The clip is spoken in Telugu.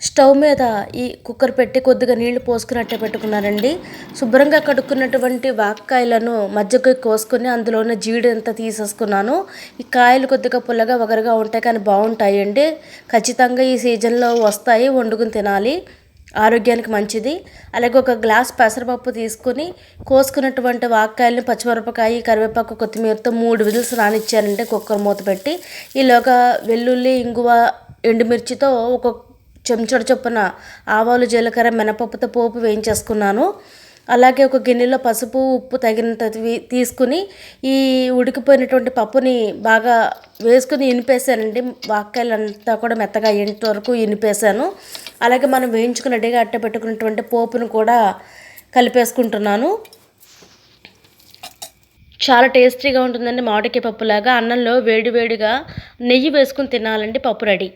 స్టవ్ మీద ఈ కుక్కర్ పెట్టి కొద్దిగా నీళ్ళు పోసుకుని అట్టే పెట్టుకున్నానండి శుభ్రంగా కడుక్కున్నటువంటి వాక్కాయలను మధ్యకు కోసుకొని అందులో ఉన్న జీడి అంతా తీసేసుకున్నాను. ఈ కాయలు కొద్దిగా పుల్లగా వగరగా ఉంటాయి కానీ బాగుంటాయండి. ఖచ్చితంగా ఈ సీజన్లో వస్తాయి వండుకుని తినాలి. ఆరోగ్యానికి మంచిది. అలాగే ఒక గ్లాస్ పెసరపప్పు తీసుకుని కోసుకున్నటువంటి వాక్కాయలను పచ్చిమిరపకాయ కరివేపాకు కొత్తిమీరతో మూడు విజిల్స్ రానిచ్చానంటే కుక్కర్ మూత పెట్టి. ఈలోగా వెల్లుల్లి ఇంగువ ఎండుమిర్చితో ఒక చెంచడు చొప్పున ఆవాలు జీలకర్ర మినపప్పుతో పోపు వేయించేసుకున్నాను. అలాగే ఒక గిన్నెలో పసుపు ఉప్పు తగినంత తీసుకుని ఈ ఉడికిపోయినటువంటి పప్పుని బాగా వేసుకుని ఇనిపేసానండి. వాక్కాయలు అంతా కూడా మెత్తగా అయ్యేంత వరకు ఇనిపేసాను. అలాగే మనం వేయించుకుని రెడీగా అట్టపెట్టుకున్నటువంటి పోపును కూడా కలిపేసుకుంటున్నాను. చాలా టేస్టీగా ఉంటుందండి మామిడికాయ పప్పులాగా. అన్నంలో వేడి వేడిగా నెయ్యి వేసుకుని తినాలండి పప్పు రెడీ.